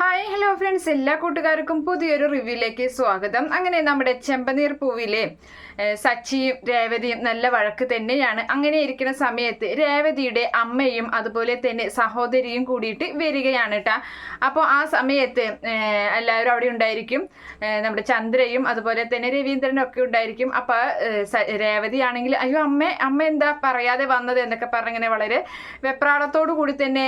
Hi hello friends എല്ലാ കൂട്ടുകാർക്കും പുതിയൊരു റിവ്യൂയിലേക്ക് സ്വാഗതം. അങ്ങനെ നമ്മുടെ ചെമ്പനീർ പൂവിലെ സച്ചിയും രേവതിയും നല്ല വഴക്ക് തന്നെയാണ്. അങ്ങനെ ഇരിക്കുന്ന സമയത്ത് രേവതിയുടെ അമ്മയും അതുപോലെ തന്നെ സഹോദരിയും കൂടിയിട്ട് വരികയാണ് കേട്ടാ അപ്പോൾ ആ സമയത്ത് എല്ലാവരും അവിടെ ഉണ്ടായിരിക്കും. നമ്മുടെ ചന്ദ്രയും അതുപോലെ തന്നെ രവീന്ദ്രനും ഒക്കെ ഉണ്ടായിരിക്കും. അപ്പോൾ രേവതിയാണെങ്കിൽ അയ്യോ അമ്മ അമ്മ എന്താ പറയാതെ വന്നത്? എന്നൊക്കെ പറഞ്ഞിങ്ങനെ വളരെ വെപ്രാളത്തോടു കൂടി തന്നെ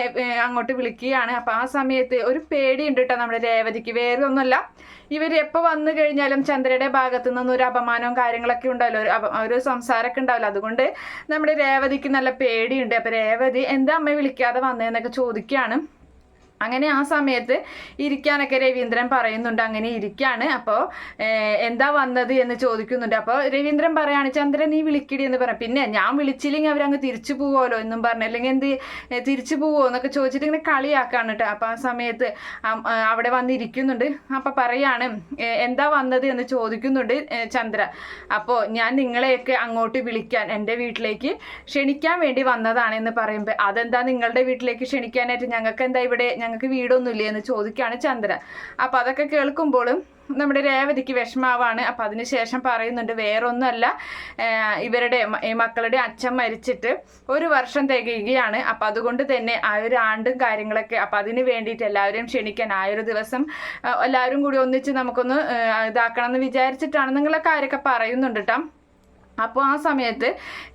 അങ്ങോട്ട് വിളിക്കുകയാണ്. അപ്പോൾ ആ സമയത്ത് ഒരു പേടിയുണ്ട് കേട്ടോ നമ്മുടെ രേവതിക്ക്. വേറെ ഒന്നുമല്ല ഇവർ എപ്പോൾ വന്നു കഴിഞ്ഞാലും ചന്ദ്രയുടെ ഭാഗത്തു നിന്നും ഒരു അപമാനവും കാര്യങ്ങളൊക്കെ ഉണ്ടാവില്ല. ഒരു ഒരു സംസാരമൊക്കെ ഉണ്ടാവില്ല. അതുകൊണ്ട് നമ്മുടെ രേവതിക്ക് നല്ല പേടിയുണ്ട്. അപ്പോൾ രേവതി എന്താ അമ്മ വിളിക്കാതെ വന്നതെന്നൊക്കെ ചോദിക്കുകയാണ്. അങ്ങനെ ആ സമയത്ത് ഇരിക്കാനൊക്കെ രവീന്ദ്രൻ പറയുന്നുണ്ട് അങ്ങനെ ഇരിക്കാണ്. അപ്പോൾ എന്താ വന്നത്? എന്ന് ചോദിക്കുന്നുണ്ട്. അപ്പോൾ രവീന്ദ്രൻ പറയാണ് ചന്ദ്രൻ നീ വിളിക്കടി എന്ന് പറയാം പിന്നെ ഞാൻ വിളിച്ചില്ലെങ്കിൽ അവരങ്ങ് തിരിച്ചു പോവുമല്ലോ എന്നും പറഞ്ഞു. അല്ലെങ്കിൽ എന്ത് തിരിച്ചു പോവോ എന്നൊക്കെ ചോദിച്ചിട്ട് ഇങ്ങനെ കളിയാക്കാണ് കേട്ടോ അപ്പോൾ ആ സമയത്ത് അവിടെ വന്നിരിക്കുന്നുണ്ട്. അപ്പോൾ പറയാണ് എന്താ വന്നത്? എന്ന് ചോദിക്കുന്നുണ്ട് ചന്ദ്ര. അപ്പോൾ ഞാൻ നിങ്ങളെയൊക്കെ അങ്ങോട്ട് വിളിക്കാൻ എന്റെ വീട്ടിലേക്ക് ക്ഷണിക്കാൻ വേണ്ടി വന്നതാണ് എന്ന് പറയുമ്പോൾ അതെന്താ നിങ്ങളുടെ വീട്ടിലേക്ക് ക്ഷണിക്കാനായിട്ട്? ഞങ്ങൾക്ക് എന്താ ഇവിടെ ഞങ്ങൾക്ക് വീടൊന്നുമില്ലേ എന്ന് ചോദിക്കുകയാണ് ചന്ദ്ര അപ്പം അതൊക്കെ കേൾക്കുമ്പോഴും നമ്മുടെ രേവതിക്ക് വിഷമാവാണ്. അപ്പം അതിനുശേഷം പറയുന്നുണ്ട് വേറൊന്നുമല്ല. ഇവരുടെ മക്കളുടെ അച്ഛൻ മരിച്ചിട്ട് ഒരു വർഷം തികയുകയാണ്. അപ്പം അതുകൊണ്ട് തന്നെ ആ ഒരു ആണ്ടും കാര്യങ്ങളൊക്കെ അപ്പം അതിന് വേണ്ടിയിട്ട് എല്ലാവരെയും ക്ഷണിക്കാൻ ആ ഒരു ദിവസം എല്ലാവരും കൂടി ഒന്നിച്ച് നമുക്കൊന്ന് ഇതാക്കണം എന്ന് വിചാരിച്ചിട്ടാണ് നിങ്ങളെ കാര്യമൊക്കെ പറയുന്നുണ്ട് കേട്ടോ അപ്പോൾ ആ സമയത്ത്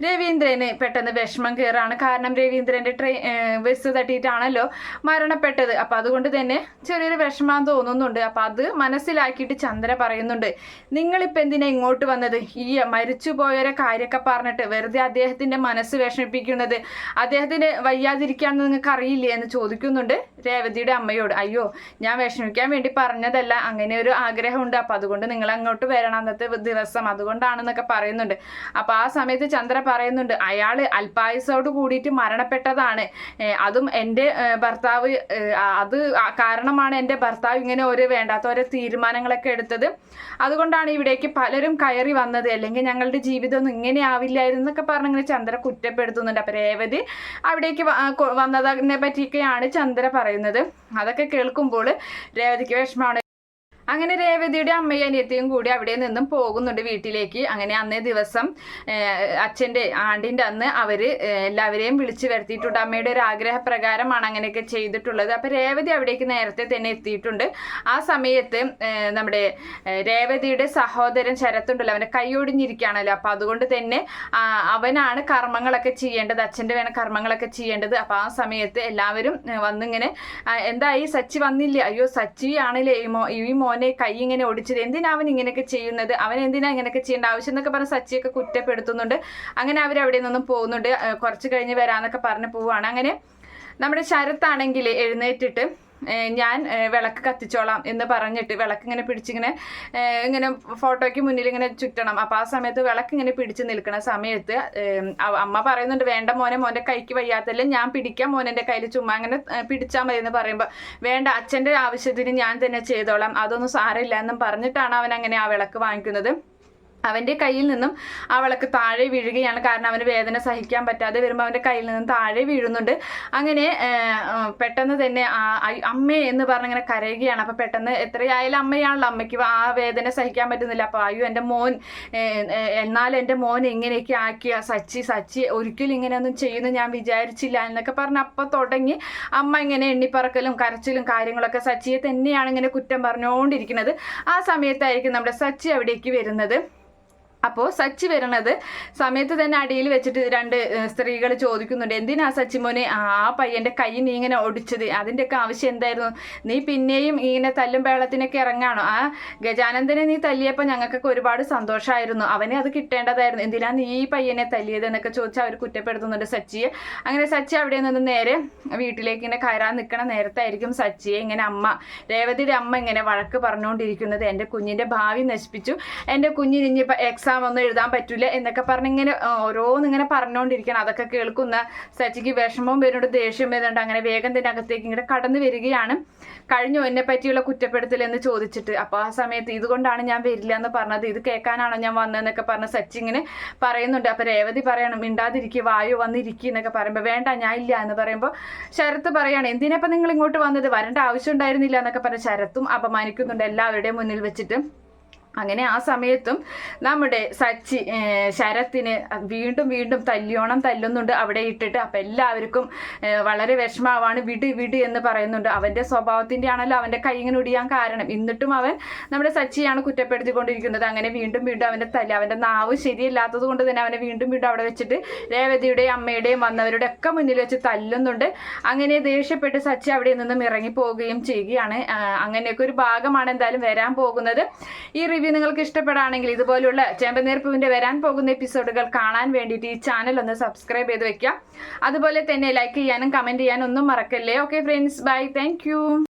രവീന്ദ്രന് പെട്ടെന്ന് വിഷമം കയറാണ് കാരണം രവീന്ദ്രന്റെ ട്രെയിൻ ബസ് തട്ടിയിട്ടാണല്ലോ മരണപ്പെട്ടത്. അപ്പോൾ അതുകൊണ്ട് തന്നെ ചെറിയൊരു വിഷമം തോന്നുന്നുണ്ട്. അപ്പോൾ അത് മനസ്സിലാക്കിയിട്ട് ചന്ദ്ര പറയുന്നുണ്ട് നിങ്ങളിപ്പോൾ എന്തിനാ ഇങ്ങോട്ട് വന്നത്? ഈ മരിച്ചുപോയവരെ കാര്യമൊക്കെ പറഞ്ഞിട്ട് വെറുതെ അദ്ദേഹത്തിന്റെ മനസ്സ് വിഷമിപ്പിക്കുന്നത്? അദ്ദേഹത്തിന് വയ്യാതിരിക്കാന്ന് നിങ്ങൾക്ക് അറിയില്ലേ? എന്ന് ചോദിക്കുന്നുണ്ട് രേവതിയുടെ അമ്മയോട്. അയ്യോ ഞാൻ വിഷമിക്കാൻ വേണ്ടി പറഞ്ഞതല്ല. അങ്ങനെ ഒരു ആഗ്രഹമുണ്ട്. അപ്പോൾ അതുകൊണ്ട് നിങ്ങൾ അങ്ങോട്ട് വരണം അന്നത്തെ ദിവസം. അതുകൊണ്ടാണെന്നൊക്കെ പറയുന്നുണ്ട്. അപ്പോൾ ആ സമയത്ത് ചന്ദ്ര പറയുന്നുണ്ട് അയാൾ അല്പായുസോട് കൂടിയിട്ട് മരണപ്പെട്ടതാണ്. അതും എന്റെ ഭർത്താവ് അത് കാരണമാണ് എന്റെ ഭർത്താവ് ഇങ്ങനെ ഒരു വേണ്ടാത്ത ഓരോ തീരുമാനങ്ങളൊക്കെ എടുത്തത്. അതുകൊണ്ടാണ് ഇവിടേക്ക് പലരും കയറി വന്നത്. അല്ലെങ്കിൽ ഞങ്ങളുടെ ജീവിതം ഒന്നും ഇങ്ങനെ ആവില്ലായിരുന്നു എന്നൊക്കെ പറഞ്ഞ് ഇങ്ങനെ ചന്ദ്ര കുറ്റപ്പെടുത്തുന്നുണ്ട്. അപ്പോൾ രേവതി അവിടേക്ക് വന്നതിനെ പറ്റിയൊക്കെയാണ് ചന്ദ്ര പറയുന്നത്. അതൊക്കെ കേൾക്കുമ്പോൾ രേവതിക്ക് വിഷമമാണ്. അങ്ങനെ രേവതിയുടെ അമ്മയും അനിയത്തിയും കൂടി അവിടെ നിന്നും പോകുന്നുണ്ട് വീട്ടിലേക്ക്. അങ്ങനെ അന്നേ ദിവസം അച്ഛന്റെ ആണ്ടിന്റെ അന്ന് അവർ എല്ലാവരെയും വിളിച്ചു വരുത്തിയിട്ടുണ്ട്. അമ്മയുടെ ഒരു ആഗ്രഹപ്രകാരമാണ് അങ്ങനെയൊക്കെ ചെയ്തിട്ടുള്ളത്. അപ്പം രേവതി അവിടേക്ക് നേരത്തെ തന്നെ എത്തിയിട്ടുണ്ട്. ആ സമയത്ത് നമ്മുടെ രേവതിയുടെ സഹോദരൻ ശരത്തുണ്ടല്ലോ അവന്റെ കൈയൊടിഞ്ഞിരിക്കുകയാണല്ലോ അപ്പം അതുകൊണ്ട് തന്നെ അവനാണ് കർമ്മങ്ങളൊക്കെ ചെയ്യേണ്ടത്. അച്ഛന്റെ വേണം കർമ്മങ്ങളൊക്കെ ചെയ്യേണ്ടത്. അപ്പം ആ സമയത്ത് എല്ലാവരും വന്നിങ്ങനെ എന്തായി? സച്ചി വന്നില്ല? അയ്യോ സച്ചി ആണല്ലേ ഈ മോ മോനെ കൈ ഇങ്ങനെ ഒടിച്ചത് എന്തിനാ അവൻ ഇങ്ങനെയൊക്കെ ചെയ്യുന്നത്? അവൻ എന്തിനാ ഇങ്ങനെയൊക്കെ ചെയ്യേണ്ട ആവശ്യം എന്നൊക്കെ പറഞ്ഞ് സച്ചിയൊക്കെ കുറ്റപ്പെടുത്തുന്നുണ്ട്. അങ്ങനെ അവർ അവിടെ നിന്നും പോകുന്നുണ്ട്. കുറച്ച് കഴിഞ്ഞ് വരാന്നൊക്കെ പറഞ്ഞ് പോവുകയാണ്. അങ്ങനെ നമ്മുടെ ശരത്താണെങ്കിൽ എഴുന്നേറ്റിട്ട് ഞാൻ വിളക്ക് കത്തിച്ചോളാം എന്ന് പറഞ്ഞിട്ട് വിളക്ക് ഇങ്ങനെ പിടിച്ചിങ്ങനെ ഇങ്ങനെ ഫോട്ടോയ്ക്ക് മുന്നിൽ ഇങ്ങനെ ചുറ്റണം. അപ്പോൾ ആ സമയത്ത് വിളക്ക് ഇങ്ങനെ പിടിച്ച് നിൽക്കുന്ന സമയത്ത് അമ്മ പറയുന്നുണ്ട് വേണ്ട മോനെ മോന്റെ കൈക്ക് വയ്യാത്തല്ലേ ഞാൻ പിടിക്കാം മോനെന്റെ കയ്യിൽ ചുമ്മാ അങ്ങനെ പിടിച്ചാൽ മതി എന്ന് പറയുമ്പോൾ വേണ്ട അച്ഛന്റെ ആവശ്യത്തിന് ഞാൻ തന്നെ ചെയ്തോളാം അതൊന്നും സാരമില്ല എന്നും പറഞ്ഞിട്ടാണ് അവൻ അങ്ങനെ ആ വിളക്ക് വാങ്ങിക്കുന്നത്. അവന്റെ കയ്യിൽ നിന്നും ആ വിളക്ക് താഴെ വീഴുകയാണ്. കാരണം അവന് വേദന സഹിക്കാൻ പറ്റാതെ വരുമ്പോൾ അവന്റെ കയ്യിൽ നിന്നും താഴെ വീഴുന്നുണ്ട്. അങ്ങനെ പെട്ടെന്ന് തന്നെ അമ്മേ എന്ന് പറഞ്ഞ് ഇങ്ങനെ കരയുകയാണ്. അപ്പോൾ പെട്ടെന്ന് എത്രയായാലും അമ്മയാണല്ലോ അമ്മയ്ക്ക് ആ വേദന സഹിക്കാൻ പറ്റുന്നില്ല. അപ്പോൾ അയ്യോ എന്റെ മോൻ എന്നാൽ എന്റെ മോൻ ഇങ്ങനെയൊക്കെ ആക്കിയ സച്ചി സച്ചി ഒരിക്കലും ഇങ്ങനെയൊന്നും ചെയ്യുന്നു ഞാൻ വിചാരിച്ചില്ല എന്നൊക്കെ പറഞ്ഞ് അപ്പോൾ തുടങ്ങി അമ്മ ഇങ്ങനെ എണ്ണിപ്പറക്കലും കരച്ചിലും കാര്യങ്ങളൊക്കെ സച്ചിയെ തന്നെയാണ് ഇങ്ങനെ കുറ്റം പറഞ്ഞുകൊണ്ടിരിക്കുന്നത് ആ സമയത്തായിരിക്കും നമ്മുടെ സച്ചി അവിടേക്ക് വരുന്നത്. അപ്പോൾ സച്ചി വരണത് സമയത്ത് തന്നെ അടിയിൽ വെച്ചിട്ട് രണ്ട് സ്ത്രീകൾ ചോദിക്കുന്നുണ്ട്. എന്തിനാ സച്ചി മോനെ ആ പയ്യന്റെ കൈ നീ ഇങ്ങനെ ഒടിച്ചത്? അതിന്റെയൊക്കെ ആവശ്യം എന്തായിരുന്നു? നീ പിന്നെയും ഇങ്ങനെ തല്ലും ബേളത്തിനൊക്കെ ഇറങ്ങാണോ? ആ ഗജാനന്ദനെ നീ തല്ലിയപ്പോൾ ഞങ്ങൾക്കൊക്കെ ഒരുപാട് സന്തോഷമായിരുന്നു അവനെ അത് കിട്ടേണ്ടതായിരുന്നു. എന്തിനാ നീ ഈ പയ്യനെ തല്ലിയത് എന്നൊക്കെ ചോദിച്ചാൽ അവർ കുറ്റപ്പെടുത്തുന്നുണ്ട് സച്ചിയെ. അങ്ങനെ സച്ചി അവിടെ നിന്ന് നേരെ വീട്ടിലേക്ക് ഇങ്ങനെ കയറാൻ നിൽക്കണ നേരത്തായിരിക്കും സച്ചിയെ ഇങ്ങനെ അമ്മ രേവതിയുടെ അമ്മ ഇങ്ങനെ വഴക്ക് പറഞ്ഞുകൊണ്ടിരിക്കുന്നത്. എന്റെ കുഞ്ഞിന്റെ ഭാവി നശിപ്പിച്ചു. എന്റെ കുഞ്ഞിന് ഇനിയിപ്പോൾ എക്സാം എക്സാം ഒന്നും എഴുതാൻ പറ്റൂല എന്നൊക്കെ പറഞ്ഞ് ഇങ്ങനെ ഓരോന്നിങ്ങനെ പറഞ്ഞുകൊണ്ടിരിക്കണം അതൊക്കെ കേൾക്കുന്ന സച്ചിക്ക് വിഷമവും വരുന്നുണ്ട് ദേഷ്യം വരുന്നുണ്ട്. അങ്ങനെ വേഗം തന്നെ അകത്തേക്ക് ഇങ്ങനെ കടന്നു വരികയാണ്. കഴിഞ്ഞു എന്നെ പറ്റിയുള്ള കുറ്റപ്പെടുത്തൽ എന്ന് ചോദിച്ചിട്ട്. അപ്പോൾ ആ സമയത്ത് ഇതുകൊണ്ടാണ് ഞാൻ വരില്ല എന്ന് പറഞ്ഞത്. ഇത് കേൾക്കാനാണോ ഞാൻ വന്നതെന്നൊക്കെ പറഞ്ഞ് സച്ചി ഇങ്ങനെ പറയുന്നുണ്ട്. അപ്പോൾ രേവതി പറയണം മിണ്ടാതിരിക്കുക വായു വന്നിരിക്കുക എന്നൊക്കെ പറയുമ്പോൾ വേണ്ട ഞാൻ ഇല്ല എന്ന് പറയുമ്പോൾ ശരത്ത് പറയാണ് എന്തിനപ്പം നിങ്ങൾ ഇങ്ങോട്ട് വന്നത്? വരേണ്ട ആവശ്യം ഉണ്ടായിരുന്നില്ല എന്നൊക്കെ പറഞ്ഞ ശരത്തും അപമാനിക്കുന്നുണ്ട് എല്ലാവരുടെയും മുന്നിൽ വെച്ചിട്ട്. അങ്ങനെ ആ സമയത്തും നമ്മുടെ സച്ചി ശരത്തിന് വീണ്ടും വീണ്ടും തല്ലിയോണം തല്ലുന്നുണ്ട്. അവിടെ ഇട്ടിട്ട് അപ്പം എല്ലാവർക്കും വളരെ വിഷമാവാണ് വിട് വിട് എന്ന് പറയുന്നുണ്ട്. അവന്റെ സ്വഭാവത്തിന്റെ ആണല്ലോ അവന്റെ കൈ ഇങ്ങനെ ഒടിയാൻ കാരണം. എന്നിട്ടും അവൻ നമ്മുടെ സച്ചിയാണ് കുറ്റപ്പെടുത്തിക്കൊണ്ടിരിക്കുന്നത്. അങ്ങനെ വീണ്ടും വീണ്ടും അവന്റെ തല്ലി അവന്റെ നാവ് ശരിയല്ലാത്തത് കൊണ്ട് തന്നെ അവനെ വീണ്ടും വീണ്ടും അവിടെ വെച്ചിട്ട് രേവതിയുടെയും അമ്മയുടെയും വന്നവരുടെ ഒക്കെ മുന്നിൽ വെച്ച് തല്ലുന്നുണ്ട്. അങ്ങനെ ദേഷ്യപ്പെട്ട് സച്ചി അവിടെ നിന്നും ഇറങ്ങി പോവുകയും ചെയ്യുകയാണ് അങ്ങനെയൊക്കെ ഒരു ഭാഗമാണ് എന്തായാലും വരാൻ പോകുന്നത്. ഈ റിവ്യൂ നിങ്ങൾക്ക് ഇഷ്ടപ്പെടുകയാണെങ്കിൽ ഇതുപോലുള്ള ചേമ്പനീർപ്പുവിന്റെ വരാൻ പോകുന്ന എപ്പിസോഡുകൾ കാണാൻ വേണ്ടിയിട്ട് ഈ ചാനൽ ഒന്ന് സബ്സ്ക്രൈബ് ചെയ്ത് വെക്കുക. അതുപോലെ തന്നെ ലൈക്ക് ചെയ്യാനും കമന്റ് ചെയ്യാനും ഒന്നും മറക്കല്ലേ. Okay friends bye thank